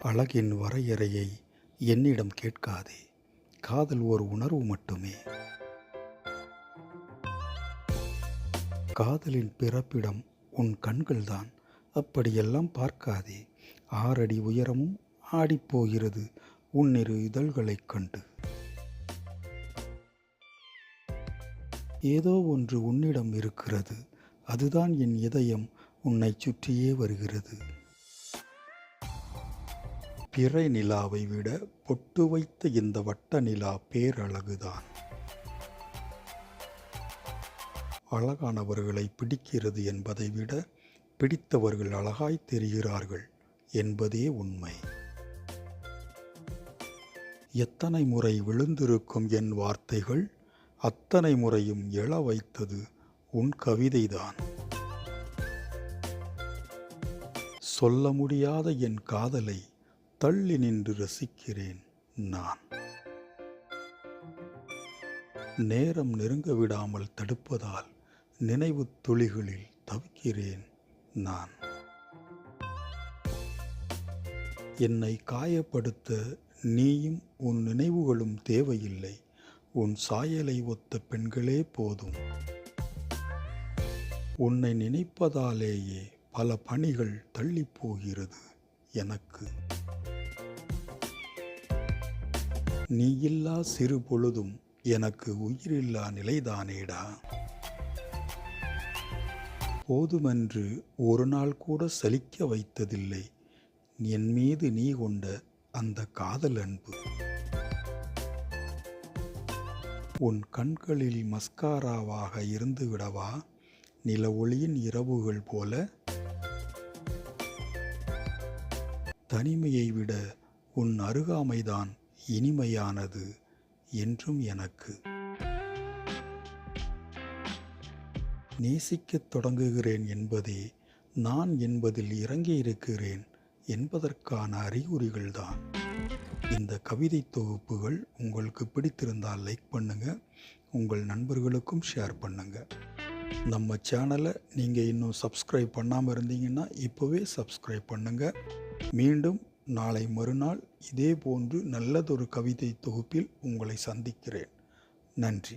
அழகின் வரையறையை என்னிடம் கேட்காதே. காதல் ஒரு உணர்வு மட்டுமே. காதலின் பிறப்பிடம் உன் கண்கள்தான். அப்படியெல்லாம் பார்க்காதே. ஆறடி உயரமும் ஆடிப்போகிறது உன்னிரு இதழ்களைக் கண்டு. ஏதோ ஒன்று உன்னிடம் இருக்கிறது. அதுதான் என் இதயம். உன்னைச் சுற்றியே வருகிறது. பிறை நிலாவை விட பொட்டு வைத்த இந்த வட்ட நிலா பேரழகுதான். அழகானவர்களை பிடிக்கிறது என்பதை விட பிடித்தவர்கள் அழகாய் தெரிகிறார்கள் என்பதே உண்மை. எத்தனை முறை விழுந்திருக்கும் என் வார்த்தைகள்? அத்தனை முறையும் எழ வைத்தது உன் கவிதைதான். சொல்ல முடியாத என் காதலை தள்ளி நின்று ரசிக்கிறேன் நான். நேரம் நெருங்க விடாமல் தடுப்பதால் நினைவு துளிகளில் தவிக்கிறேன் நான். என்னை காயப்படுத்த நீயும் உன் நினைவுகளும் தேவையில்லை. உன் சாயலை ஒத்த பெண்களே போதும். உன்னை நினைப்பதாலேயே பல பணிகள் தள்ளி போகிறது எனக்கு. நீ இல்லா சிறு பொழுதும் எனக்கு உயிரில்லா நிலைதானேடா. போதுமென்று ஒரு நாள் கூட சலிக்க வைத்ததில்லை. என் மீது நீ கொண்ட அந்த காதல் அன்பு. உன் கண்களில் மஸ்காராவாக இருந்து விடவா நில ஒளியின் இரவுகள் போல. தனிமையை விட உன் அருகாமைதான் இனிமையானது என்றும் எனக்கு. நேசிக்கத் தொடங்குகிறேன் என்பதே நான் என்பதில் இறங்கியிருக்கிறேன் என்பதற்கான அறிகுறிகள்தான். இந்த கவிதை தொகுப்புகள் உங்களுக்கு பிடித்திருந்தால் லைக் பண்ணுங்கள் உங்கள் நண்பர்களுக்கும் ஷேர் பண்ணுங்கள் நம்ம சேனலை நீங்கள் இன்னும் சப்ஸ்கிரைப் பண்ணாமல் இருந்தீங்கன்னா இப்போவே சப்ஸ்கிரைப் பண்ணுங்கள் மீண்டும் நாளை மறுநாள் இதே போன்று நல்லதொரு கவிதை தொகுப்பில் உங்களை சந்திக்கிறேன். நன்றி.